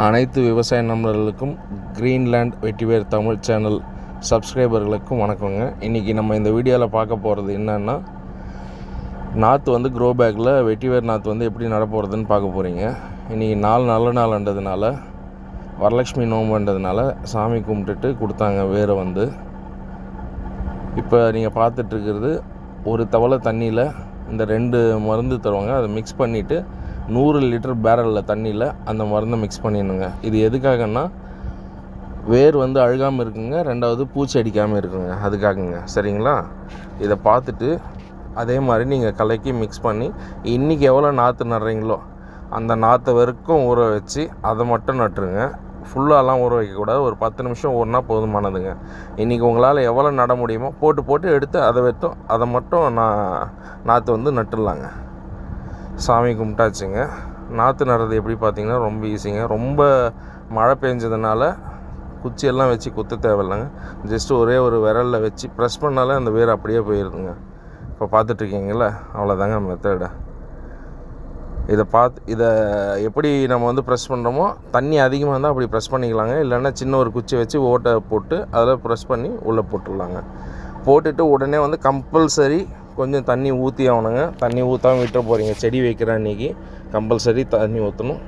அனைத்து விவசாய நண்பர்களுக்கும் க்ரீன்லேண்ட் வெட்டிவேர் தமிழ் சேனல் சப்ஸ்கிரைபர்களுக்கும் வணக்கங்க. இன்றைக்கி நம்ம இந்த வீடியோவில் பார்க்க போகிறது என்னென்னா நாற்று வந்து க்ரோ பேக்கில் வெட்டிவேர் நாற்று வந்து எப்படி நடப்போகிறதுன்னு பார்க்க போகிறீங்க இன்றைக்கி நாலு நல்ல நாள்ன்றதுனால வரலட்சுமி நோம்புன்றதுனால சாமி கும்பிட்டுட்டு கொடுத்தாங்க வேரை வந்து. இப்போ நீங்கள் பார்த்துட்ருக்கிறது ஒரு தவளை தண்ணியில் இந்த ரெண்டு மருந்து தருவாங்க. அதை மிக்ஸ் பண்ணிவிட்டு நூறு லிட்டர் பேரலில் தண்ணியில் அந்த மருந்தை மிக்ஸ் பண்ணிடணுங்க. இது எதுக்காகன்னா வேர் வந்து அழுகாமல் இருக்குங்க ரெண்டாவது பூச்சி அடிக்காமல் இருக்குங்க. அதுக்காகங்க. சரிங்களா? இதை பார்த்துட்டு அதே மாதிரி நீங்கள் கலக்கி மிக்ஸ் பண்ணி இன்றைக்கி எவ்வளோ நாற்று நடுறீங்களோ அந்த நாற்றை வரைக்கும் ஊற வச்சு அதை மட்டும் நட்டுருங்க. ஃபுல்லாலாம் ஊற வைக்கக்கூடாது. ஒரு பத்து நிமிஷம் ஊறினா போதுமானதுங்க. இன்றைக்கி உங்களால் எவ்வளோ நட முடியுமோ போட்டு போட்டு எடுத்து அதை வைத்தோம். அதை மட்டும் நான் நாற்று வந்து நட்டுடலாங்க. சாமி கும்பிட்டாச்சுங்க. நாற்று நடுறது எப்படி பார்த்தீங்கன்னா ரொம்ப ஈஸிங்க ரொம்ப மழை பெஞ்சதுனால குச்சியெல்லாம் வச்சு குத்த தேவையில்லைங்க. ஜஸ்ட் ஒரே ஒரு விரலில் வச்சு ப்ரெஸ் பண்ணாலே அந்த வேர் அப்படியே போயிடுதுங்க இப்போ பார்த்துட்ருக்கீங்கள அவ்வளோதாங்க மெத்தடு இதை பார்த்து இதை எப்படி நம்ம வந்து ப்ரெஸ் பண்ணுறோமோ தண்ணி அதிகமாக இருந்தால் அப்படி ப்ரெஸ் பண்ணிக்கலாங்க. இல்லைன்னா சின்ன ஒரு குச்சி வச்சு ஓட்டை போட்டு அதில் ப்ரெஸ் பண்ணி உள்ளே போட்டுடலாங்க. போட்டுட்டு உடனே வந்து கம்பல்சரி கொஞ்சம் தண்ணி ஊற்றி ஆகணுங்க. தண்ணி ஊற்றாம விட்டுற போகிறீங்க செடி வைக்கிற அன்றைக்கி கம்பல்சரி தண்ணி ஊற்றணும்